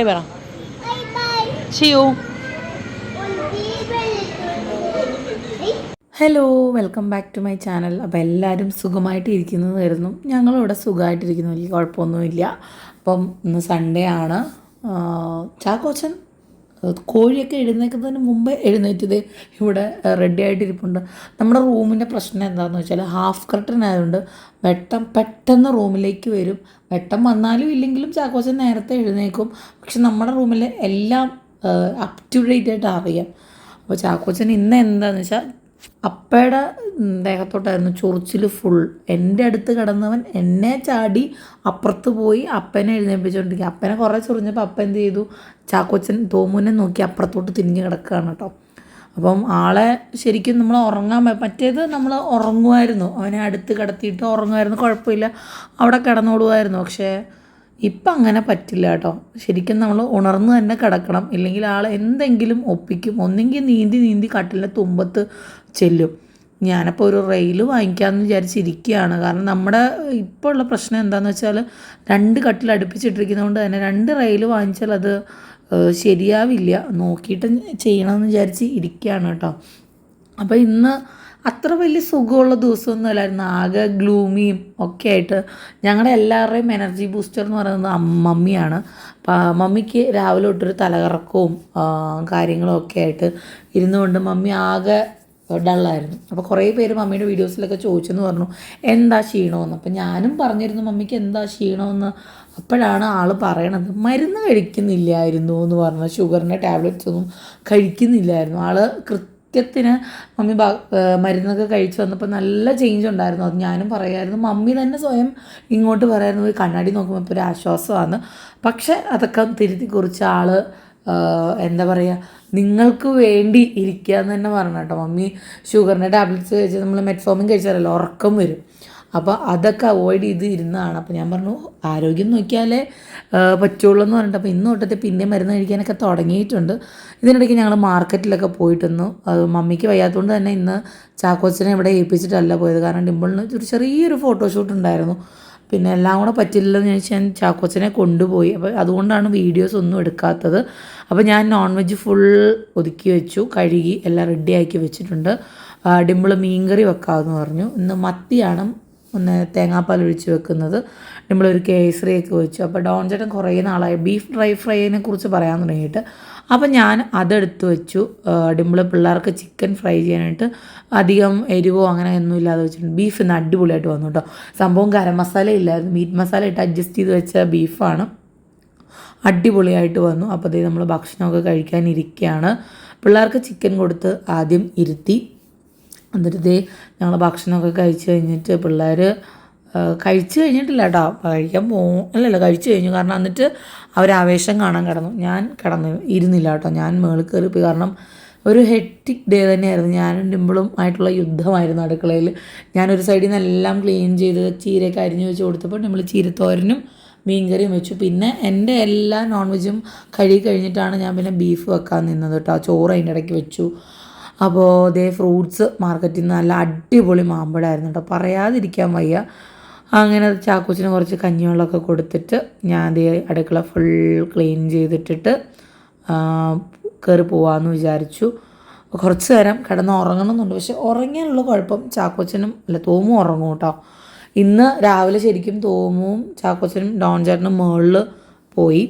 Bye പറ. ചെയ്യൂ hello welcome back to my channel അപ്പോൾ എല്ലാവരും സുഖമായിട്ട് ഇരിക്കുന്നത് കരുതുന്നു ഞങ്ങളിവിടെ സുഖമായിട്ടിരിക്കുന്നു. വലിയ കുഴപ്പമൊന്നുമില്ല. അപ്പം ഇന്ന് സൺഡേ ആണ്. ചാക്കോച്ചൻ? കോഴിയൊക്കെ എഴുന്നേൽക്കുന്നതിന് മുമ്പേ എഴുന്നേറ്റത് ഇവിടെ റെഡി ആയിട്ടിരിപ്പുണ്ട്. നമ്മുടെ റൂമിന്റെ പ്രശ്നം എന്താണെന്ന് വെച്ചാൽ ഹാഫ് കർട്ടൻ ആയതുകൊണ്ട് വെട്ടം പെട്ടെന്ന് റൂമിലേക്ക് വരും. വെട്ടം വന്നാലും ഇല്ലെങ്കിലും ചാക്കോച്ചൻ നേരത്തെ എഴുന്നേക്കും പക്ഷെ നമ്മുടെ റൂമിലെ എല്ലാം അപ് ടു ഡേറ്റ് ആയിട്ട് അറിയാം. അപ്പോൾ ചാക്കോച്ചൻ ഇന്ന് എന്താണെന്ന് വെച്ചാൽ അപ്പയുടെ ദേഹത്തോട്ടായിരുന്നു ചൊറിച്ചിൽ ഫുൾ എന്റെ അടുത്ത് കിടന്നവൻ എന്നെ ചാടി അപ്പുറത്ത് പോയി അപ്പനെ എഴുന്നേൽപ്പിച്ചുകൊണ്ടിരിക്കുക അപ്പനെ കുറേ ചൊറിഞ്ഞപ്പോൾ അപ്പ എന്ത് ചെയ്തു? ചാക്കോച്ചൻ തോമുനെ നോക്കി അപ്പുറത്തോട്ട് തിരിഞ്ഞ് കിടക്കുകയാണ് കേട്ടോ. അപ്പം ആളെ ശരിക്കും നമ്മൾ ഉറങ്ങാൻ മറ്റേത് നമ്മൾ ഉറങ്ങുമായിരുന്നു. അവനെ അടുത്ത് കിടത്തിയിട്ട് ഉറങ്ങുമായിരുന്നു. കുഴപ്പമില്ല. അവിടെ കിടന്നോടുമായിരുന്നു പക്ഷേ ഇപ്പം അങ്ങനെ പറ്റില്ല കേട്ടോ. ശരിക്കും നമ്മൾ ഉണർന്ന് തന്നെ കിടക്കണം. ഇല്ലെങ്കിൽ ആൾ എന്തെങ്കിലും ഒപ്പിക്കും. ഒന്നെങ്കിൽ നീന്തി നീന്തി കട്ടിലിന്റെ തുമ്പത്ത് ചെല്ലും. ഞാനപ്പോൾ ഒരു റെയിൽ വാങ്ങിക്കാമെന്ന് വിചാരിച്ചിരിക്കുകയാണ് കാരണം നമ്മുടെ ഇപ്പോൾ ഉള്ള പ്രശ്നം എന്താണെന്ന് വെച്ചാൽ രണ്ട് കട്ടിൽ അടുപ്പിച്ചിട്ടിരിക്കുന്നതുകൊണ്ട് തന്നെ രണ്ട് റെയിൽ വാങ്ങിച്ചാൽ അത് ശരിയാവില്ല. നോക്കിയിട്ട് ചെയ്യണമെന്ന് വിചാരിച്ച് ഇരിക്കുകയാണ് കേട്ടോ. അപ്പോൾ ഇന്ന് അത്ര വലിയ സുഖമുള്ള ദിവസമൊന്നും അല്ലായിരുന്നു ആകെ ഗ്ലൂമിയും ഒക്കെ ആയിട്ട് ഞങ്ങളുടെ എല്ലാവരുടെയും എനർജി ബൂസ്റ്റർ എന്ന് പറയുന്നത് അമ്മമ്മിയാണ്. അപ്പം മമ്മിക്ക് രാവിലെ തൊട്ടൊരു തലകറക്കവും കാര്യങ്ങളും ഒക്കെ ആയിട്ട് ഇരുന്നുകൊണ്ട് മമ്മി ആകെ ഡള്ളായിരുന്നു. അപ്പോൾ കുറേ പേര് മമ്മിയുടെ വീഡിയോസിലൊക്കെ ചോദിച്ചെന്ന് പറഞ്ഞു എന്താ ക്ഷീണമെന്ന് അപ്പം ഞാനും പറഞ്ഞിരുന്നു മമ്മിക്ക് എന്താ ക്ഷീണമെന്ന് അപ്പോഴാണ് ആൾ പറയണത് മരുന്ന് കഴിക്കുന്നില്ലായിരുന്നു എന്ന് പറഞ്ഞു. ഷുഗറിന്റെ ടാബ്ലറ്റ്സ് ഒന്നും കഴിക്കുന്നില്ലായിരുന്നു. ആൾ കൃത്യത്തിന് മമ്മി മരുന്നൊക്കെ കഴിച്ച് വന്നപ്പോൾ നല്ല ചേഞ്ച് ഉണ്ടായിരുന്നു. അത് ഞാനും പറയായിരുന്നു. മമ്മി തന്നെ സ്വയം ഇങ്ങോട്ട് പറയായിരുന്നു കണ്ണാടി നോക്കുമ്പോൾ ഇപ്പോൾ ഒരു ആശ്വാസമാണ് പക്ഷേ അതൊക്കെ തിരുത്തി കുറിച്ച് ആൾ എന്താ പറയുക നിങ്ങൾക്ക് വേണ്ടി ഇരിക്കുക എന്ന് തന്നെ പറഞ്ഞു കേട്ടോ. മമ്മി ഷുഗറിന്റെ ടാബ്ലറ്റ്സ് കഴിച്ച് നമ്മൾ മെറ്റ്ഫോമിൻ കഴിച്ചാലല്ലോ ഉറക്കം വരും. അപ്പോൾ അതൊക്കെ അവോയ്ഡ് ചെയ്ത് ഇരുന്നതാണ് അപ്പോൾ ഞാൻ പറഞ്ഞു ആരോഗ്യം നോക്കിയാലേ പറ്റുള്ളൂ എന്ന് പറഞ്ഞിട്ട്. അപ്പോൾ ഇന്ന് തൊട്ടത്തെ പിന്നെ മരുന്ന് കഴിക്കാനൊക്കെ തുടങ്ങിയിട്ടുണ്ട്. ഇതിനിടയ്ക്ക് ഞങ്ങൾ മാർക്കറ്റിലൊക്കെ പോയിട്ടൊന്നു അത് മമ്മിക്ക് വയ്യാത്തതുകൊണ്ട് തന്നെ ഇന്ന് ചാക്കോച്ചനെ ഇവിടെ ഏൽപ്പിച്ചിട്ടല്ല പോയത്. കാരണം ഡിമ്പിളിന് ഒരു ചെറിയൊരു ഫോട്ടോഷൂട്ട് ഉണ്ടായിരുന്നു. പിന്നെ എല്ലാം കൂടെ പറ്റില്ലെന്ന് ചോദിച്ചാൽ ഞാൻ ചാക്കോച്ചനെ കൊണ്ടുപോയി. അപ്പോൾ അതുകൊണ്ടാണ് വീഡിയോസ് ഒന്നും എടുക്കാത്തത്. അപ്പോൾ ഞാൻ നോൺ വെജ് ഫുൾ ഒതുക്കി വെച്ചു കഴുകി എല്ലാം റെഡിയാക്കി വെച്ചിട്ടുണ്ട്. ഡിമ്പിൾ മീൻകറി വെക്കാമെന്ന് പറഞ്ഞു. ഇന്ന് മത്തിയാണ് ഒന്ന് തേങ്ങാപ്പാൽ ഒഴിച്ച് വെക്കുന്നത്. നമ്മളൊരു കേസറിയൊക്കെ വെച്ചു അപ്പോൾ ഡോൺ ചേട്ടൻ കുറേ നാളായി. ബീഫ് ഡ്രൈ ഫ്രൈനെ കുറിച്ച് പറയാൻ തുടങ്ങിയിട്ട്. അപ്പോൾ ഞാൻ അതെടുത്ത് വെച്ചു. ഡിമ്പിൾ പിള്ളേർക്ക് ചിക്കൻ ഫ്രൈ ചെയ്യാനായിട്ട് അധികം എരിവോ അങ്ങനെ ഒന്നും ഇല്ലാതെ വെച്ചിട്ടുണ്ട്. ബീഫ് ഇന്ന് അടിപൊളിയായിട്ട് വന്നു കേട്ടോ. സംഭവം ഗരം മസാല ഇല്ലായിരുന്നു. മീറ്റ് മസാല ഇട്ട് അഡ്ജസ്റ്റ് ചെയ്ത് വെച്ച ബീഫാണ്. അടിപൊളിയായിട്ട് വന്നു. അപ്പോൾ നമ്മൾ ഭക്ഷണമൊക്കെ കഴിക്കാനിരിക്കുകയാണ് പിള്ളേർക്ക് ചിക്കൻ കൊടുത്ത് ആദ്യം ഇരുത്തി. എന്നിട്ട് ദേ ഞങ്ങൾ ഭക്ഷണമൊക്കെ കഴിച്ച് കഴിഞ്ഞിട്ട് പിള്ളേർ കഴിച്ചു കഴിഞ്ഞിട്ടില്ല കേട്ടോ. കഴിക്കാൻ പോ അല്ലല്ല കഴിച്ചു കഴിഞ്ഞു. കാരണം എന്നിട്ട് അവർ ആവേശം കാണാൻ കിടന്നു. ഞാൻ കിടന്നു ഇരുന്നില്ല കേട്ടോ. ഞാൻ മേളിൽ കയറിപ്പോയി. കാരണം ഒരു ഹെറ്റിക് ഡേ തന്നെയായിരുന്നു. ഞാനും ഡിമ്പിളും ആയിട്ടുള്ള യുദ്ധമായിരുന്നു അടുക്കളയിൽ. ഞാനൊരു സൈഡിൽ നിന്ന് എല്ലാം ക്ലീൻ ചെയ്ത് ചീരയൊക്കെ അരിഞ്ഞ് വെച്ച് കൊടുത്തപ്പോൾ നമ്മൾ ചീരത്തോരനും മീൻകറിയും വെച്ചു. പിന്നെ എന്റെ എല്ലാ നോൺ വെജും കഴുകി കഴിഞ്ഞിട്ടാണ് ഞാൻ പിന്നെ ബീഫ് വെക്കാൻ നിന്നത് കേട്ടോ. ചോറ് അതിന്റെ ഇടയ്ക്ക് വെച്ചു. അപ്പോൾ ദേ ഫ്രൂട്ട്സ് മാർക്കറ്റിൽ നിന്ന് നല്ല അടിപൊളി മാമ്പഴമായിരുന്നു കേട്ടോ. പറയാതിരിക്കാൻ വയ്യ. അങ്ങനെ ചാക്കൂച്ചിന് കുറച്ച് കഞ്ഞിവെള്ളമൊക്കെ കൊടുത്തിട്ട് ഞാൻ ദേ അടുക്കള ഫുൾ ക്ലീൻ ചെയ്തിട്ടിട്ട് കയറി പോവാമെന്ന് വിചാരിച്ചു. കുറച്ച് നേരം കിടന്ന് ഉറങ്ങണമെന്നുണ്ട്. പക്ഷെ ഉറങ്ങിയാലുള്ള കുഴപ്പം ചാക്കോച്ചനും അല്ല തോമും ഉറങ്ങും കേട്ടോ. ഇന്ന് രാവിലെ ശരിക്കും തോമും ചാക്കോച്ചനും ഡോൺ ചേട്ടനും മുകളിൽ പോയി.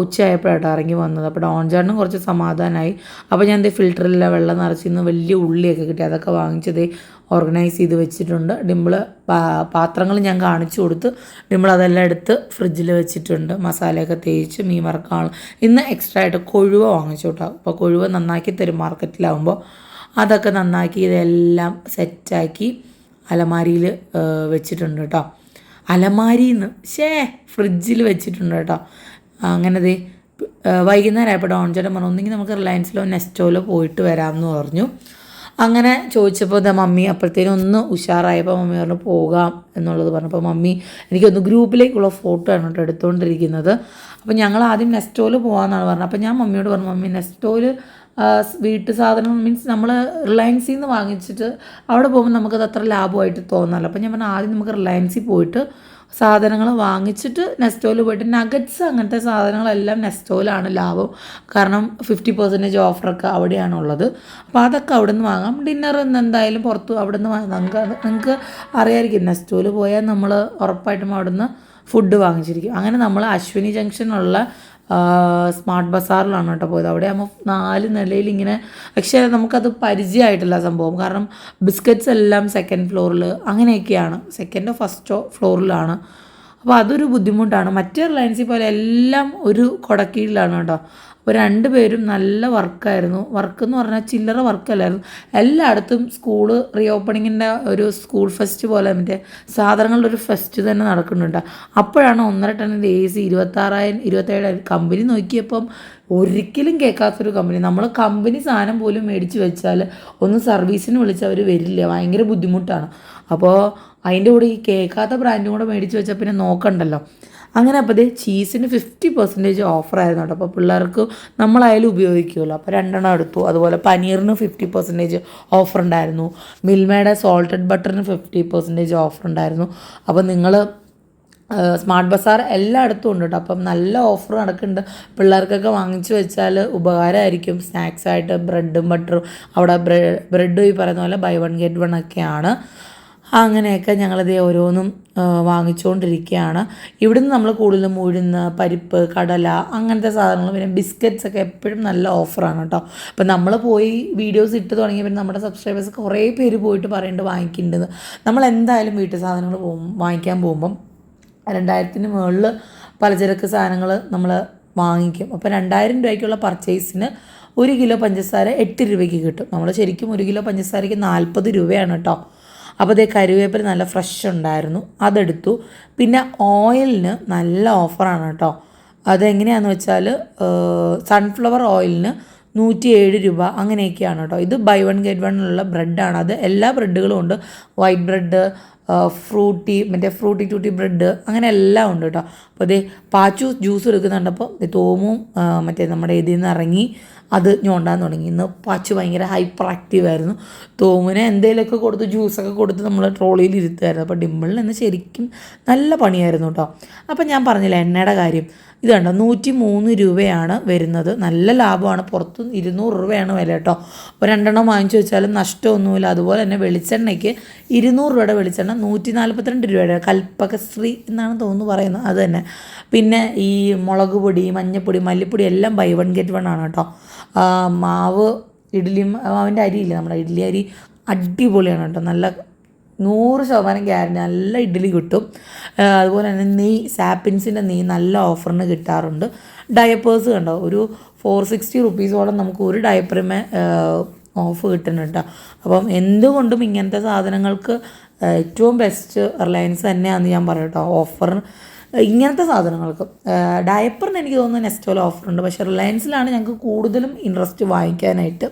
ഉച്ചയായപ്പോഴാട്ടോ ഇറങ്ങി വന്നത്. അപ്പോൾ ഡോൺ ചേട്ടനും കുറച്ച് സമാധാനമായി അപ്പോൾ ഞാൻ ദേ ഫിൽറ്ററിലെ വെള്ളം നിറച്ചു നിന്ന് വലിയ ഉള്ളിയൊക്കെ കിട്ടി. അതൊക്കെ വാങ്ങിച്ചത് ഓർഗനൈസ് ചെയ്ത് വെച്ചിട്ടുണ്ട്. ഡിമ്പിൾ പാത്രങ്ങൾ ഞാൻ കാണിച്ചു കൊടുത്ത് ഡിമ്പിൾ അതെല്ലാം എടുത്ത് ഫ്രിഡ്ജിൽ വെച്ചിട്ടുണ്ട്. മസാലയൊക്കെ തേച്ച് മീൻ വറക്കാൻ ഇന്ന് എക്സ്ട്രാ ആയിട്ട് കൊഴുവ വാങ്ങിച്ചു കേട്ടോ. അപ്പോൾ കൊഴുവ നന്നാക്കി തരും മാർക്കറ്റിലാവുമ്പോൾ അതൊക്കെ നന്നാക്കി ഇതെല്ലാം സെറ്റാക്കി അലമാരിയിൽ വെച്ചിട്ടുണ്ട് കേട്ടോ. അലമാരിന്ന് ഷേ ഫ്രിഡ്ജിൽ വെച്ചിട്ടുണ്ട് കേട്ടോ. അങ്ങനെ ദേ വൈകുന്നേരം ആയപ്പോൾ ഡോൺ ചേട്ടൻ പറഞ്ഞു ഒന്നെങ്കിൽ നമുക്ക് റിലയൻസിലോ നെസ്റ്റോയിലോ പോയിട്ട് വരാമെന്ന് പറഞ്ഞു. അങ്ങനെ ചോദിച്ചപ്പോൾ ദാ മമ്മി അപ്പോഴത്തേനും ഒന്ന് ഉഷാറായപ്പോൾ മമ്മി പറഞ്ഞു പോകാം എന്നുള്ളത് പറഞ്ഞപ്പോൾ മമ്മി എനിക്കൊന്ന് ഗ്രൂപ്പിലേക്കുള്ള ഫോട്ടോ ആണ് കേട്ടോ എടുത്തുകൊണ്ടിരിക്കുന്നത് അപ്പോൾ ഞങ്ങൾ ആദ്യം നെസ്റ്റോയിൽ പോകാമെന്നാണ് പറഞ്ഞത്. അപ്പോൾ ഞാൻ മമ്മിയോട് പറഞ്ഞു മമ്മി നെസ്റ്റോയിൽ വീട്ടു സാധനം മീൻസ് നമ്മൾ റിലയൻസിൽ നിന്ന് വാങ്ങിച്ചിട്ട് അവിടെ പോകുമ്പോൾ നമുക്കത് അത്ര ലാഭമായിട്ട് തോന്നാമല്ലോ അപ്പോൾ ഞാൻ പറഞ്ഞു ആദ്യം നമുക്ക് റിലയൻസിൽ പോയിട്ട് സാധനങ്ങൾ വാങ്ങിച്ചിട്ട് നെസ്റ്റോയിൽ പോയിട്ട് നഗറ്റ്സ് അങ്ങനത്തെ സാധനങ്ങളെല്ലാം നെസ്റ്റോയിലാണ് ലാഭം. കാരണം ഫിഫ്റ്റി പെർസെന്റേജ് ഓഫറൊക്കെ അവിടെയാണുള്ളത്. അപ്പോൾ അതൊക്കെ അവിടെ നിന്ന് വാങ്ങാം. ഡിന്നർ ഇന്ന് എന്തായാലും പുറത്ത് അവിടെ നിന്ന് വാങ്ങാം നിങ്ങൾക്ക് അറിയാമായിരിക്കും നെസ്റ്റോയിൽ പോയാൽ നമ്മൾ ഉറപ്പായിട്ടും അവിടെ നിന്ന് ഫുഡ് വാങ്ങിച്ചിരിക്കും. അങ്ങനെ നമ്മൾ അശ്വിനി ജംഗ്ഷനുള്ള സ്മാർട്ട് ബസാറിലാണ് കേട്ടോ പോയത്. അവിടെ ആകുമ്പോൾ നാല് നിലയിൽ ഇങ്ങനെ പക്ഷേ നമുക്കത് പരിചയമായിട്ടില്ല സംഭവം. കാരണം ബിസ്ക്കറ്റ്സ് എല്ലാം സെക്കൻഡ് ഫ്ലോറിൽ അങ്ങനെയൊക്കെയാണ്. സെക്കൻഡോ ഫസ്റ്റോ ഫ്ലോറിലാണ് അപ്പോൾ അതൊരു ബുദ്ധിമുട്ടാണ്. മറ്റേ റിലയൻസിൽ പോലെ എല്ലാം ഒരു കുടക്കീഴിലാണ് കേട്ടോ. അപ്പോൾ രണ്ടുപേരും നല്ല വർക്കായിരുന്നു. വർക്ക് എന്ന് പറഞ്ഞാൽ ചില്ലറ വർക്കല്ലായിരുന്നു എല്ലായിടത്തും സ്കൂൾ റീ ഓപ്പണിങ്ങിന്റെ ഒരു സ്കൂൾ ഫെസ്റ്റ് പോലെ മറ്റേ സാധനങ്ങളുടെ ഒരു ഫെസ്റ്റ് തന്നെ നടക്കുന്നുണ്ട്. അപ്പോഴാണ് ഒന്നര ടണ്ണിന്റെ എ സി ഇരുപത്താറായിരം ഇരുപത്തേഴായിരം കമ്പനി നോക്കിയപ്പം ഒരിക്കലും കേൾക്കാത്തൊരു കമ്പനി നമ്മൾ കമ്പനി സാധനം പോലും മേടിച്ച് വെച്ചാൽ ഒന്ന് സർവീസിന് വിളിച്ച് അവർ വരില്ല. ഭയങ്കര ബുദ്ധിമുട്ടാണ്. അപ്പോൾ അതിന്റെ കൂടെ ഈ കേൾക്കാത്ത ബ്രാൻഡും കൂടെ മേടിച്ച് വെച്ചാൽ പിന്നെ നോക്കണ്ടല്ലോ. അങ്ങനെ അപ്പോൾ ദേ ചീസിന് ഫിഫ്റ്റി പെർസെന്റേജ് ഓഫറായിരുന്നു കേട്ടോ. അപ്പോൾ പിള്ളേർക്ക് നമ്മളായാലും ഉപയോഗിക്കുമല്ലോ. അപ്പോൾ രണ്ടെണ്ണം എടുത്തു. അതുപോലെ പനീറിന് ഫിഫ്റ്റി പെർസെന്റേജ് ഓഫർ ഉണ്ടായിരുന്നു. മിൽമയുടെ സോൾട്ടഡ് ബട്ടറിന് ഫിഫ്റ്റി പെർസെന്റേജ് ഓഫർ ഉണ്ടായിരുന്നു. അപ്പോൾ നിങ്ങൾ സ്മാർട്ട് ബസാർ എല്ലായിടത്തും ഉണ്ട് കേട്ടോ. അപ്പം നല്ല ഓഫർ നടക്കുന്നുണ്ട്. പിള്ളേർക്കൊക്കെ വാങ്ങിച്ചു വെച്ചാൽ ഉപകാരമായിരിക്കും. സ്നാക്സായിട്ട് ബ്രെഡും ബട്ടറും അവിടെ ബ്രെഡ് ഈ പറയുന്ന പോലെ ബൈ വൺ ഗെറ്റ് വൺ ഒക്കെയാണ്. അങ്ങനെയൊക്കെ ഞങ്ങളിതേ ഓരോന്നും വാങ്ങിച്ചുകൊണ്ടിരിക്കുകയാണ് ഇവിടുന്ന് നമ്മൾ കൂടുതലും ഉഴുന്ന് പരിപ്പ് കടല അങ്ങനത്തെ സാധനങ്ങൾ പിന്നെ ബിസ്ക്കറ്റ്സ് ഒക്കെ എപ്പോഴും നല്ല ഓഫറാണ് കേട്ടോ. അപ്പം നമ്മൾ പോയി വീഡിയോസ് ഇട്ട് തുടങ്ങിയ പിന്നെ നമ്മുടെ സബ്സ്ക്രൈബേഴ്സ് കുറേ പേര് പോയിട്ട് പറയേണ്ടത് വാങ്ങിക്കേണ്ടത്. നമ്മൾ എന്തായാലും വീട്ടു സാധനങ്ങൾ പോകും വാങ്ങിക്കാൻ പോകുമ്പം രണ്ടായിരത്തിന് മുകളിൽ പലചരക്ക് സാധനങ്ങൾ നമ്മൾ വാങ്ങിക്കും. അപ്പോൾ രണ്ടായിരം രൂപയ്ക്കുള്ള പർച്ചേസിന് ഒരു കിലോ പഞ്ചസാര എട്ട് രൂപയ്ക്ക് കിട്ടും. നമ്മൾ ശരിക്കും ഒരു കിലോ പഞ്ചസാരയ്ക്ക് നാൽപ്പത് രൂപയാണ് കേട്ടോ. അപ്പോൾ അതേ കരുവേപ്പില നല്ല ഫ്രഷ് ഉണ്ടായിരുന്നു. അതെടുത്തു. പിന്നെ ഓയിലിന് നല്ല ഓഫറാണ് കേട്ടോ. അതെങ്ങനെയാണെന്ന് വെച്ചാൽ സൺഫ്ലവർ ഓയിലിന് നൂറ്റി ഏഴ് രൂപ അങ്ങനെയൊക്കെയാണ് കേട്ടോ. ഇത് ബൈ വൺ ഗെറ്റ് വൺ ഉള്ള ബ്രെഡാണ് അത് എല്ലാ ബ്രെഡുകളും ഉണ്ട്. വൈറ്റ് ബ്രെഡ് ഫ്രൂട്ടി മറ്റേ ഫ്രൂട്ടി ടൂട്ടി ബ്രെഡ് അങ്ങനെ എല്ലാം ഉണ്ട് കേട്ടോ. അപ്പോൾ അതേ പാച്ചു ജ്യൂസ് എടുക്കുന്നുണ്ടപ്പോൾ തോമും മറ്റേ നമ്മുടെ ഇതിൽ നിന്ന് ഇറങ്ങി അത് ഞോണ്ടാൻ തുടങ്ങി. ഇന്ന് പാച്ചു ഭയങ്കര ഹൈപ്പർ ആക്റ്റീവ് ആയിരുന്നു. തോമിനെ എന്തെങ്കിലുമൊക്കെ കൊടുത്ത് ജ്യൂസൊക്കെ കൊടുത്ത് നമ്മൾ ട്രോളിയിൽ ഇരുത്തുമായിരുന്നു അപ്പോൾ ഡിമ്പിളിന് ഇന്ന് ശരിക്കും നല്ല പണിയായിരുന്നു കേട്ടോ. അപ്പോൾ ഞാൻ പറഞ്ഞില്ല എണ്ണയുടെ കാര്യം. ഇത് കണ്ടോ നൂറ്റി മൂന്ന് രൂപയാണ് വരുന്നത്. നല്ല ലാഭമാണ്. പുറത്ത് ഇരുന്നൂറ് രൂപയാണ് വില കേട്ടോ. അപ്പോൾ രണ്ടെണ്ണം വാങ്ങിച്ചു വെച്ചാലും നഷ്ടമൊന്നുമില്ല. അതുപോലെ തന്നെ വെളിച്ചെണ്ണയ്ക്ക് ഇരുന്നൂറ് രൂപയുടെ വെളിച്ചെണ്ണ നൂറ്റി നാൽപ്പത്തിരണ്ട് രൂപയുടെ കൽപ്പകശ്രീ എന്നാണ് തോന്നുന്നു പറയുന്നത്. അത് തന്നെ. പിന്നെ ഈ മുളക് പൊടി മഞ്ഞപ്പൊടി മല്ലിപ്പൊടി എല്ലാം ബൈ വൺ ഗെറ്റ് വൺ ആണ് കേട്ടോ. മാവ് ഇഡ്ഡലി മാവിന്റെ അരിയില്ല നമ്മുടെ ഇഡ്ഡലി അരി അടിപൊളിയാണ് കേട്ടോ. നല്ല നൂറ് ശതമാനം ഗ്യാരണ്ടി നല്ല ഇഡ്ഡലി കിട്ടും. അതുപോലെ തന്നെ നെയ് സാപ്പിൻസിന്റെ നെയ് നല്ല ഓഫറിന് കിട്ടാറുണ്ട്. ഡയപ്പേഴ്സ് കണ്ടോ? ഒരു ഫോർ സിക്സ്റ്റി റുപ്പീസോളം നമുക്ക് ഒരു ഡയപ്പറിമേ ഓഫ് കിട്ടുന്നുണ്ട് കേട്ടോ. അപ്പം എന്തുകൊണ്ടും ഇങ്ങനത്തെ സാധനങ്ങൾക്ക് ഏറ്റവും ബെസ്റ്റ് റിലയൻസ് തന്നെയാണെന്ന് ഞാൻ പറയും കേട്ടോ. ഓഫർ ഇങ്ങനത്തെ സാധനങ്ങൾക്ക്. ഡയപ്പറിന് എനിക്ക് തോന്നുന്നു ഓഫർ ഉണ്ട്. പക്ഷേ റിലയൻസിലാണ് ഞങ്ങൾക്ക് കൂടുതലും ഇൻട്രസ്റ്റ് വാങ്ങിക്കാനായിട്ട്.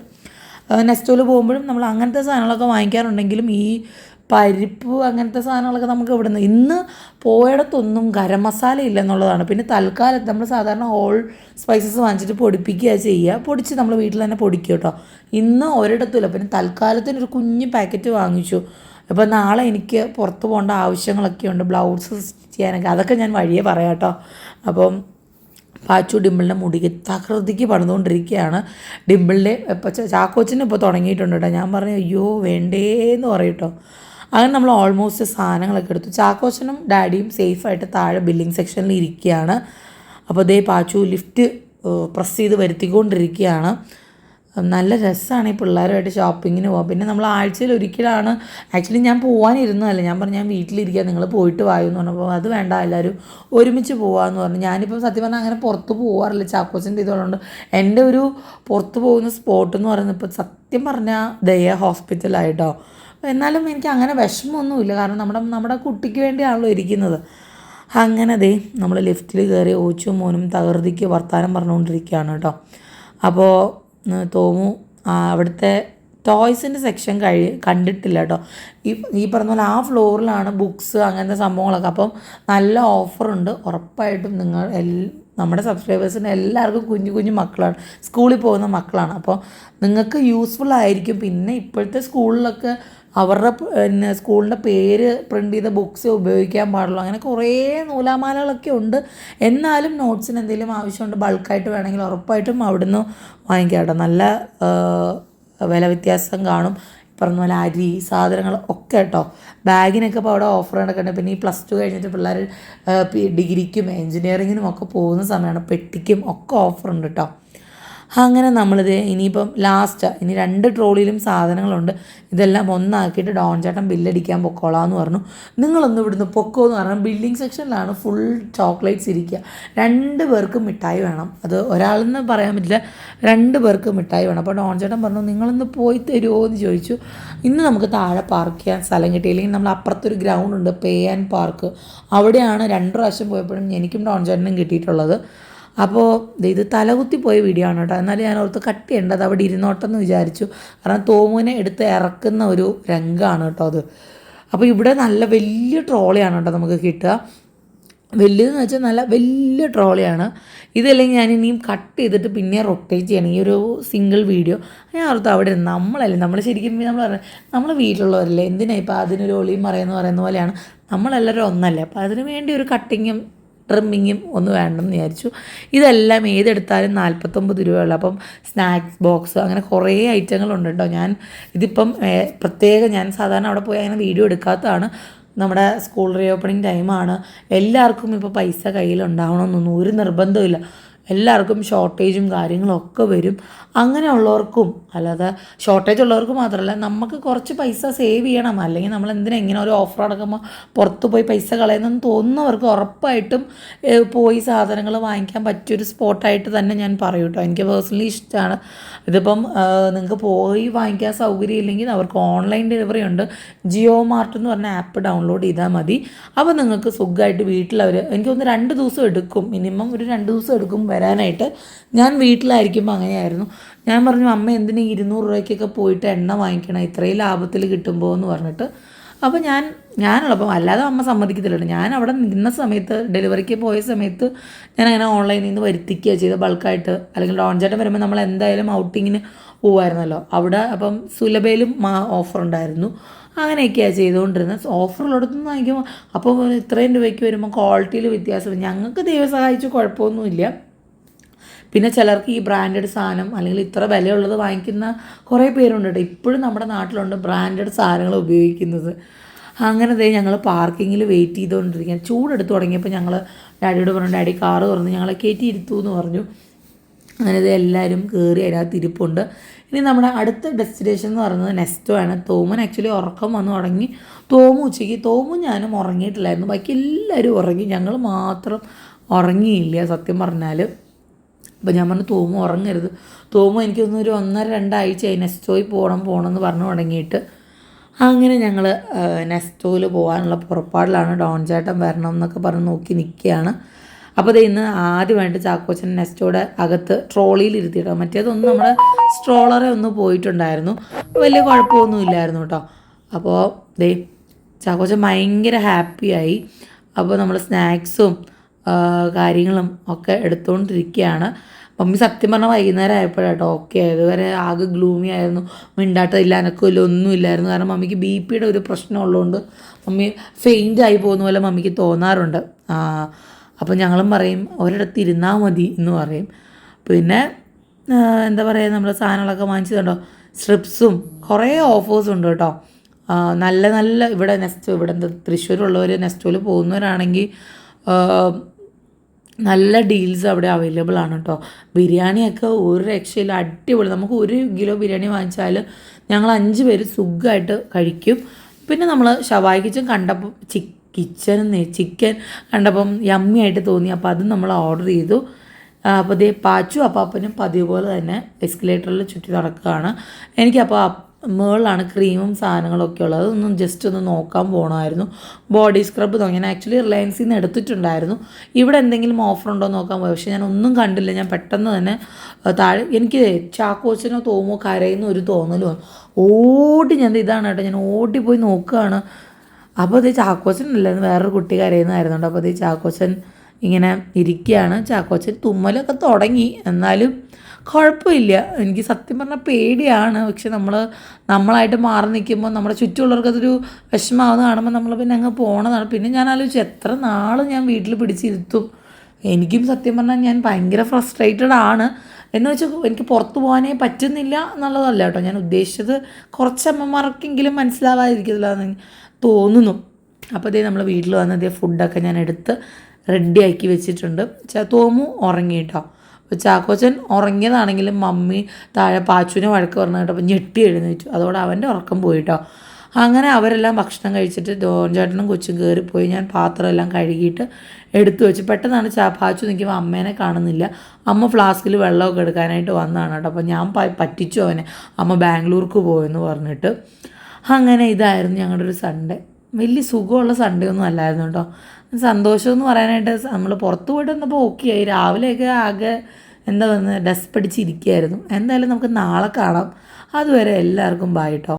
നെസ്റ്റോയിൽ പോകുമ്പോഴും നമ്മൾ അങ്ങനത്തെ സാധനങ്ങളൊക്കെ വാങ്ങിക്കാറുണ്ടെങ്കിലും ഈ പരിപ്പ് അങ്ങനത്തെ സാധനങ്ങളൊക്കെ നമുക്ക് ഇവിടുന്ന് ഇന്ന് പോയിടത്തൊന്നും ഗരം മസാല ഇല്ല എന്നുള്ളതാണ് പിന്നെ തൽക്കാലത്ത് നമ്മൾ സാധാരണ ഹോൾ സ്പൈസസ് വാങ്ങിച്ചിട്ട് പൊടിപ്പിക്കുക ചെയ്യുക. പൊടിച്ച് നമ്മൾ വീട്ടിൽ തന്നെ പൊടിക്കുക കേട്ടോ. ഇന്ന് ഒരിടത്തുമില്ല പിന്നെ തൽക്കാലത്തിന് ഒരു കുഞ്ഞ് പാക്കറ്റ് വാങ്ങിച്ചു. അപ്പോൾ നാളെ എനിക്ക് പുറത്ത് പോകേണ്ട ആവശ്യങ്ങളൊക്കെ ഉണ്ട് ബ്ലൗസ് സ്റ്റിച്ച് ചെയ്യാനൊക്കെ. അതൊക്കെ ഞാൻ വഴിയേ പറയാം കേട്ടോ. അപ്പം പാച്ചു ഡിമ്പിളിന്റെ മുടി തകൃതിക്ക് പണിതുകൊണ്ടിരിക്കുകയാണ്. ഡിമ്പിളിന്റെ ഇപ്പോൾ ചാക്കോച്ചിന്റെ ഇപ്പോൾ തുടങ്ങിയിട്ടുണ്ട് കേട്ടോ. ഞാൻ പറഞ്ഞു അയ്യോ വേണ്ടേന്ന് കേട്ടോ. അങ്ങനെ നമ്മൾ ഓൾമോസ്റ്റ് സാധനങ്ങളൊക്കെ എടുത്തു. ചാക്കോച്ചനും ഡാഡിയും സേഫായിട്ട് താഴെ ബില്ലിംഗ് സെക്ഷനിൽ ഇരിക്കുകയാണ്. അപ്പോൾ ദേ പാച്ചു ലിഫ്റ്റ് പ്രസ് ചെയ്ത് വരുത്തിക്കൊണ്ടിരിക്കുകയാണ്. നല്ല രസമാണ് ഈ പിള്ളേരുമായിട്ട് ഷോപ്പിങ്ങിന് പോകാം പിന്നെ നമ്മൾ ആഴ്ചയിൽ ഒരിക്കലാണ്. ആക്ച്വലി ഞാൻ പോകാനിരുന്നതല്ല ഞാൻ പറഞ്ഞു ഞാൻ വീട്ടിലിരിക്കുക നിങ്ങൾ പോയിട്ട് വായു എന്ന് പറഞ്ഞപ്പോൾ അത് വേണ്ട എല്ലാവരും ഒരുമിച്ച് പോകാമെന്ന് പറഞ്ഞു. ഞാനിപ്പോൾ സത്യം പറഞ്ഞാൽ അങ്ങനെ പുറത്ത് പോകാറില്ല ചാക്കോച്ചന്റെ ഇതുകൊണ്ട് എന്റെ ഒരു പുറത്ത് പോകുന്ന സ്പോട്ട് എന്ന് പറയുന്നത് ഇപ്പോൾ സത്യം പറഞ്ഞാൽ ദയ ഹോസ്പിറ്റലായിട്ടോ എന്നാലും എനിക്ക് അങ്ങനെ വിഷമമൊന്നുമില്ല. കാരണം നമ്മുടെ നമ്മുടെ കുട്ടിക്ക് വേണ്ടിയാണല്ലോ ഇരിക്കുന്നത്. അങ്ങനെ ദേ നമ്മൾ ലിഫ്റ്റിൽ കയറി ഓച്ചും മോനും തകർതിക്ക് വർത്താനം പറഞ്ഞുകൊണ്ടിരിക്കുകയാണ് കേട്ടോ. അപ്പോൾ തോമു അവിടുത്തെ ടോയ്സിന്റെ സെക്ഷൻ കഴി കണ്ടിട്ടില്ല കേട്ടോ ഈ ഈ പറഞ്ഞ പോലെ ആ ഫ്ലോറിലാണ് ബുക്സ് അങ്ങനത്തെ സംഭവങ്ങളൊക്കെ. അപ്പം നല്ല ഓഫറുണ്ട് ഉറപ്പായിട്ടും നിങ്ങൾ എൽ നമ്മുടെ സബ്സ്ക്രൈബേഴ്സിന് എല്ലാവർക്കും കുഞ്ഞു കുഞ്ഞു മക്കളാണ്. സ്കൂളിൽ പോകുന്ന മക്കളാണ്. അപ്പോൾ നിങ്ങൾക്ക് യൂസ്ഫുൾ ആയിരിക്കും. പിന്നെ ഇപ്പോഴത്തെ സ്കൂളിലൊക്കെ അവരുടെ പിന്നെ സ്കൂളിന്റെ പേര് പ്രിന്റ് ചെയ്ത ബുക്സ് ഉപയോഗിക്കാൻ പാടുള്ളൂ. അങ്ങനെ കുറേ നൂലാമാലകളൊക്കെ ഉണ്ട്. എന്നാലും നോട്ട്സിന് എന്തെങ്കിലും ആവശ്യമുണ്ട് ബൾക്കായിട്ട് വേണമെങ്കിൽ ഉറപ്പായിട്ടും അവിടുന്ന് വാങ്ങിക്കാം നല്ല വില വ്യത്യാസം കാണും. പറഞ്ഞ പോലെ അരി സാധനങ്ങൾ ഒക്കെ കേട്ടോ. ബാഗിനൊക്കെ ഇപ്പോൾ അവിടെ ഓഫർ നടക്കുന്നുണ്ട്. പിന്നെ ഈ പ്ലസ് ടു കഴിഞ്ഞിട്ട് പിള്ളേർ ഡിഗ്രിക്കും എൻജിനീയറിങ്ങിനും ഒക്കെ പോകുന്ന സമയമാണ് പെട്ടിക്കും ഒക്കെ ഓഫർ ഉണ്ട് കേട്ടോ. അങ്ങനെ നമ്മളിത് ഇനിയിപ്പം ലാസ്റ്റ് ഇനി രണ്ട് ട്രോളിയിലും സാധനങ്ങളുണ്ട്. ഇതെല്ലാം ഒന്നാക്കിയിട്ട് ഡോൺ ചേട്ടൻ ബില്ലടിക്കാൻ പൊക്കോളാന്ന് പറഞ്ഞു. നിങ്ങളൊന്ന് ഇവിടുന്ന് പൊക്കോ എന്ന് പറഞ്ഞാൽ ബില്ലിംഗ് സെക്ഷനിലാണ് ഫുൾ ചോക്ലേറ്റ്സ് ഇരിക്കുക. രണ്ട് പേർക്ക് മിഠായി വേണം. അത് ഒരാളെന്ന് പറയാൻ പറ്റില്ല. രണ്ട് പേർക്ക് മിഠായി വേണം. അപ്പോൾ ഡോൺ ചേട്ടൻ പറഞ്ഞു നിങ്ങളൊന്ന് പോയി തരുമോ എന്ന് ചോദിച്ചു. ഇന്ന് നമുക്ക് താഴെ പാർക്ക് ചെയ്യാൻ സ്ഥലം കിട്ടി. അല്ലെങ്കിൽ നമ്മൾ അപ്പുറത്തൊരു ഗ്രൗണ്ട് ഉണ്ട് പേ ആൻഡ് പാർക്ക് അവിടെയാണ് രണ്ട് പ്രാവശ്യം പോയപ്പോഴും എനിക്കും ഡോൺ ചേട്ടനും കിട്ടിയിട്ടുള്ളത്. അപ്പോൾ ഇത് തലകുത്തി പോയ വീഡിയോ ആണ് കേട്ടോ. എന്നാലും ഞാൻ ഓർത്ത് കട്ട് ചെയ്യേണ്ട അത് അവിടെ ഇരുന്നോട്ടെന്ന് വിചാരിച്ചു. കാരണം തോമുവിനെ എടുത്ത് ഇറക്കുന്ന ഒരു രംഗമാണ് കേട്ടോ അത്. അപ്പോൾ ഇവിടെ നല്ല വലിയ ട്രോളിയാണ് കേട്ടോ നമുക്ക് കിട്ടുക. വലിയതെന്ന് വെച്ചാൽ നല്ല വലിയ ട്രോളിയാണ് ഇതല്ലെങ്കിൽ ഞാൻ ഇനിയും കട്ട് ചെയ്തിട്ട് പിന്നെ റൊട്ടേറ്റ് ചെയ്യണം. ഈ ഒരു സിംഗിൾ വീഡിയോ ഞാൻ ഓർത്ത് അവിടെ നമ്മളല്ലേ നമ്മൾ ശരിക്കും നമ്മൾ പറയുന്നത് നമ്മൾ വീട്ടിലുള്ളവരല്ലേ. എന്തിനാണ് ഇപ്പോൾ അതിനൊരു ഒളിയും മറയെന്ന് പറയുന്ന പോലെയാണ്. നമ്മളെല്ലാവരും ഒന്നല്ലേ. അപ്പോൾ അതിന് വേണ്ടി ഒരു കട്ടിങ്ങും ട്രിമ്മിങ്ങും ഒന്ന് വേണ്ടെന്ന് വിചാരിച്ചു. ഇതെല്ലാം ഏതെടുത്താലും നാൽപ്പത്തൊമ്പത് രൂപയുള്ളൂ. അപ്പം സ്നാക്സ് ബോക്സ് അങ്ങനെ കുറേ ഐറ്റങ്ങളുണ്ട് കേട്ടോ ഞാൻ ഇതിപ്പം പ്രത്യേകം ഞാൻ സാധാരണ അവിടെ പോയി അങ്ങനെ വീഡിയോ എടുക്കാത്തതാണ്. നമ്മുടെ സ്കൂൾ റീ ഓപ്പണിംഗ് ടൈമാണ് എല്ലാവർക്കും ഇപ്പോൾ പൈസ കയ്യിലുണ്ടാവണമെന്നൊന്നും ഒരു നിർബന്ധമില്ല എല്ലാവർക്കും ഷോർട്ടേജും കാര്യങ്ങളൊക്കെ വരും. അങ്ങനെയുള്ളവർക്കും അല്ലാതെ ഷോർട്ടേജ് ഉള്ളവർക്ക് മാത്രമല്ല നമുക്ക് കുറച്ച് പൈസ സേവ് ചെയ്യണം. അല്ലെങ്കിൽ നമ്മൾ എന്തിനാ ഇങ്ങനെ ഒരു ഓഫർ അടക്കുമ്പോൾ പുറത്ത് പോയി പൈസ കളയുന്നെന്ന് തോന്നുന്നവർക്ക് ഉറപ്പായിട്ടും പോയി സാധനങ്ങൾ വാങ്ങിക്കാൻ പറ്റിയൊരു സ്പോട്ടായിട്ട് തന്നെ ഞാൻ പറയും കേട്ടോ. എനിക്ക് പേഴ്സണലി ഇഷ്ടമാണ് ഇതിപ്പം നിങ്ങൾക്ക് പോയി വാങ്ങിക്കാൻ സൗകര്യം ഇല്ലെങ്കിൽ അവർക്ക് ഓൺലൈൻ ഡെലിവറി ഉണ്ട്. ജിയോ മാർട്ട് എന്ന് പറഞ്ഞ ആപ്പ് ഡൗൺലോഡ് ചെയ്താൽ മതി. അപ്പോൾ നിങ്ങൾക്ക് സുഖമായിട്ട് വീട്ടിലവർ എനിക്കൊന്ന് രണ്ട് ദിവസം എടുക്കും. മിനിമം ഒരു രണ്ട് ദിവസം എടുക്കും വരാനായിട്ട് ഞാൻ വീട്ടിലായിരിക്കുമ്പോൾ അങ്ങനെയായിരുന്നു. ഞാൻ പറഞ്ഞു അമ്മ എന്തിനാ ഇരുന്നൂറ് രൂപയ്ക്കൊക്കെ പോയിട്ട് എണ്ണ വാങ്ങിക്കണം? ഇത്രയും ലാഭത്തിൽ കിട്ടുമ്പോൾ എന്ന് പറഞ്ഞിട്ട്. അപ്പോൾ ഞാൻ ഞാനുള്ളപ്പം അല്ലാതെ അമ്മ സമ്മതിക്കത്തില്ല ഞാൻ അവിടെ നിന്ന സമയത്ത് ഡെലിവറിക്ക് പോയ സമയത്ത് ഞാൻ അങ്ങനെ ഓൺലൈനിൽ നിന്ന് വരുത്തിക്കുക ചെയ്ത് ബൾക്കായിട്ട്. അല്ലെങ്കിൽ ഡോൺചേട്ടൻ വരുമ്പോൾ നമ്മൾ എന്തായാലും ഔട്ടിങ്ങിന് പോകുമായിരുന്നല്ലോ അവിടെ അപ്പം സുലഭയിലും ഓഫർ ഉണ്ടായിരുന്നു. അങ്ങനെയൊക്കെയാണ് ചെയ്തുകൊണ്ടിരുന്നത് ഓഫറുള്ളിടത്തുനിന്ന് വാങ്ങിക്കുമ്പോൾ അപ്പോൾ ഇത്രയും രൂപയ്ക്ക് വരുമ്പോൾ ക്വാളിറ്റിയിൽ വ്യത്യാസം ഞങ്ങൾക്ക് ദൈവം സഹായിച്ച് കുഴപ്പമൊന്നുമില്ല. പിന്നെ ചിലർക്ക് ഈ ബ്രാൻഡഡ് സാധനം അല്ലെങ്കിൽ ഇത്ര വിലയുള്ളത് വാങ്ങിക്കുന്ന കുറേ പേരുണ്ട് കേട്ടോ. ഇപ്പോഴും നമ്മുടെ നാട്ടിലുണ്ട് ബ്രാൻഡഡ് സാധനങ്ങൾ ഉപയോഗിക്കുന്നത്. അങ്ങനെ ദേ ഞങ്ങൾ പാർക്കിങ്ങിൽ വെയിറ്റ് ചെയ്തുകൊണ്ടിരിക്കുകയാണ്. ചൂടെടുത്ത് തുടങ്ങിയപ്പോൾ ഞങ്ങൾ ഡാഡിയോട് പറഞ്ഞു ഡാഡി കാറ് തുറന്ന്. ഞങ്ങളെ കയറ്റി ഇരുത്തു എന്ന് പറഞ്ഞു. അങ്ങനെ ഇത് എല്ലാവരും കയറി അതിനകത്ത് ഇരിപ്പുണ്ട്. ഇനി നമ്മുടെ അടുത്ത ഡെസ്റ്റിനേഷൻ എന്ന് പറയുന്നത് നെസ്റ്റോ ആണ്. തോമൻ ആക്ച്വലി ഉറക്കം വന്ന് തുടങ്ങി. തോമു ഉച്ചയ്ക്ക് തോമും ഞാനും ഉറങ്ങിയിട്ടില്ലായിരുന്നു. ബാക്കി എല്ലാവരും ഉറങ്ങി. ഞങ്ങൾ മാത്രം ഉറങ്ങിയില്ല സത്യം പറഞ്ഞാൽ അപ്പോൾ ഞാൻ പറഞ്ഞു തോമു ഉറങ്ങരുത്. തോമു എനിക്കൊന്ന് ഒരു ഒന്നര രണ്ടാഴ്ചയായി നെസ്റ്റോയിൽ പോകണം പോകണം എന്ന് പറഞ്ഞു തുടങ്ങിയിട്ട് അങ്ങനെ ഞങ്ങൾ നെസ്റ്റോയിൽ പോകാനുള്ള പുറപ്പാടിലാണ് ഡോൺ ചേട്ടൻ വരണം എന്നൊക്കെ പറഞ്ഞ് നോക്കി നിൽക്കുകയാണ് അപ്പോൾ ദേ ഇന്ന് ആദ്യമായിട്ട് ചാക്കോച്ചൻ നെസ്റ്റോയുടെ അകത്ത് ട്രോളിയിൽ ഇരുത്തിയിട്ടോ? മറ്റേതൊന്നും നമ്മൾ സ്ട്രോളറെ ഒന്ന് പോയിട്ടുണ്ടായിരുന്നു. വലിയ കുഴപ്പമൊന്നും ഇല്ലായിരുന്നു കേട്ടോ. അപ്പോൾ ദേ ചാക്കോച്ചൻ ഭയങ്കര ഹാപ്പിയായി. അപ്പോൾ നമ്മൾ സ്നാക്സും കാര്യങ്ങളും ഒക്കെ എടുത്തുകൊണ്ടിരിക്കുകയാണ് മമ്മി സത്യം പറഞ്ഞാൽ വൈകുന്നേരം ആയപ്പോഴാട്ടോ ഓക്കെ അതുവരെ ആകെ ഗ്ലൂമി ആയിരുന്നു. മിണ്ടാട്ടമില്ല അനക്കമില്ല ഒന്നും ഇല്ലായിരുന്നു. കാരണം മമ്മിക്ക് ബി പിയുടെ ഒരു പ്രശ്നമുള്ളതുകൊണ്ട് മമ്മി ഫെയിന്റ് ആയി പോകുന്ന പോലെ മമ്മിക്ക് തോന്നാറുണ്ട്. അപ്പം അപ്പോൾ ഞങ്ങളും പറയും ഒരിടത്ത് ഇരുന്നാൽ മതി എന്ന് പറയും. പിന്നെ എന്താ പറയുക നമ്മൾ സാധനങ്ങളൊക്കെ വാങ്ങിച്ചതുണ്ടോ സ്ട്രിപ്സും കുറേ ഓഫേഴ്സ് ഉണ്ട് കേട്ടോ. നല്ല നല്ല ഇവിടെ നെസ്റ്റോ ഇവിടെ തൃശ്ശൂരുള്ളവർ നെസ്റ്റോയിൽ പോകുന്നവരാണെങ്കിൽ നല്ല ഡീൽസ് അവിടെ അവൈലബിൾ ആണ് കേട്ടോ ബിരിയാണിയൊക്കെ ഒരു രക്ഷയില്ല അടിപൊളി. നമുക്ക് ഒരു കിലോ ബിരിയാണി വാങ്ങിച്ചാൽ ഞങ്ങൾ അഞ്ച് പേര് സുഖമായിട്ട് കഴിക്കും. പിന്നെ നമ്മൾ ഷവായി കിച്ചൻ കണ്ടപ്പോൾ ചി കിച്ചൻ ചിക്കൻ കണ്ടപ്പം യമ്മി ആയിട്ട് തോന്നി. അപ്പോൾ അതും നമ്മൾ ഓർഡർ ചെയ്തു. അപ്പോൾ ദേ പാച്ചു അപ്പാപ്പനും പതിവ് പോലെ തന്നെ എസ്കലേറ്ററിൽ ചുറ്റി നടക്കുകയാണ്. എനിക്കപ്പോൾ മേളിലാണ് ക്രീമും സാധനങ്ങളൊക്കെ ഉള്ളത്. അതൊന്നും ജസ്റ്റ് ഒന്ന് നോക്കാൻ പോകണമായിരുന്നു ബോഡി സ്ക്രബ് ഞാൻ ആക്ച്വലി റിലയൻസിൽ നിന്ന് എടുത്തിട്ടുണ്ടായിരുന്നു. ഇവിടെ എന്തെങ്കിലും ഓഫർ ഉണ്ടോ എന്ന് നോക്കാൻ പോയി. പക്ഷേ ഞാൻ ഒന്നും കണ്ടില്ല. ഞാൻ പെട്ടെന്ന് തന്നെ താഴെ എനിക്ക് ചാക്കോച്ചനോ തോമോ കരയുന്ന ഒരു തോന്നലും വന്നു. ഓടി ഞാൻ ഇതാണ് കേട്ടോ. ഞാൻ ഓടി പോയി നോക്കുകയാണ്. അപ്പോൾ അത് ചാക്കോച്ചൻ അല്ലായിരുന്നു വേറൊരു കുട്ടി കരയുന്നതായിരുന്നു കേട്ടോ അപ്പോൾ അത് ചാക്കോച്ചൻ ഇങ്ങനെ ഇരിക്കുകയാണ്. ചാക്കോച്ചൻ തുമ്മലൊക്കെ തുടങ്ങി. എന്നാലും കുഴപ്പമില്ല. എനിക്ക് സത്യം പറഞ്ഞാൽ പേടിയാണ്. പക്ഷെ നമ്മൾ നമ്മളായിട്ട് മാറി നിൽക്കുമ്പോൾ നമ്മുടെ ചുറ്റുമുള്ളവർക്ക് അതൊരു വിഷമാവുന്ന കാണുമ്പോൾ നമ്മൾ പിന്നെ അങ്ങ് പോണതാണ്. പിന്നെ ഞാൻ ആലോചിച്ചു എത്ര നാൾ ഞാൻ വീട്ടിൽ പിടിച്ചിരുത്തും? എനിക്കും സത്യം പറഞ്ഞാൽ ഞാൻ ഭയങ്കര ഫ്രസ്ട്രേറ്റഡ് ആണ്. എന്ന് വെച്ചാൽ എനിക്ക് പുറത്തു പോകാനേ പറ്റുന്നില്ല എന്നുള്ളതല്ല കേട്ടോ. ഞാൻ ഉദ്ദേശിച്ചത് കുറച്ച് അമ്മമാർക്കെങ്കിലും മനസ്സിലാവാതിരിക്കത്തില്ല എന്ന് തോന്നുന്നു. അപ്പോൾ ഇതേ നമ്മൾ വീട്ടിൽ വന്ന് ഇതേ ഫുഡൊക്കെ ഞാൻ എടുത്ത് റെഡിയാക്കി വെച്ചിട്ടുണ്ട്. തോമു ഉറങ്ങി കേട്ടോ അപ്പോൾ ചാക്കോച്ചൻ ഉറങ്ങിയതാണെങ്കിലും മമ്മി താഴെ പാച്ചുവിനെ വഴക്ക് പറഞ്ഞു കേട്ടോ അപ്പോൾ ഞെട്ടി എഴുന്നേറ്റു. അതോടെ അവന്റെ ഉറക്കം പോയിട്ടോ. അങ്ങനെ അവരെല്ലാം ഭക്ഷണം കഴിച്ചിട്ട് ചേട്ടനും കൊച്ചും കയറിപ്പോയി ഞാൻ പാത്രമെല്ലാം കഴുകിയിട്ട് എടുത്തു വെച്ച്. പെട്ടെന്നാണ് ചാ പാച്ചു നിൽക്കുമ്പോൾ അമ്മേനെ കാണുന്നില്ല. അമ്മ ഫ്ലാസ്കിൽ വെള്ളമൊക്കെ എടുക്കാനായിട്ട് വന്നതാണ് കേട്ടോ. അപ്പോൾ ഞാൻ പറ്റിച്ചു അവനെ. അമ്മ ബാംഗ്ലൂർക്ക് പോയെന്ന് പറഞ്ഞിട്ട്. അങ്ങനെ ഇതായിരുന്നു ഞങ്ങളുടെ ഒരു സൺഡേ. വലിയ സുഖമുള്ള സൺഡേ ഒന്നും അല്ലായിരുന്നു കേട്ടോ. സന്തോഷം എന്ന് പറയാനായിട്ട് നമ്മൾ പുറത്ത് പോയിട്ട് വന്നപ്പോൾ ഓക്കെ ആയി. രാവിലെയൊക്കെ ആകെ എന്താ പറയുന്നത് ഡസ്റ്റ് പിടിച്ചിരിക്കുകയായിരുന്നു എന്തായാലും നമുക്ക് നാളെ കാണാം. അതുവരെ എല്ലാവർക്കും ബൈ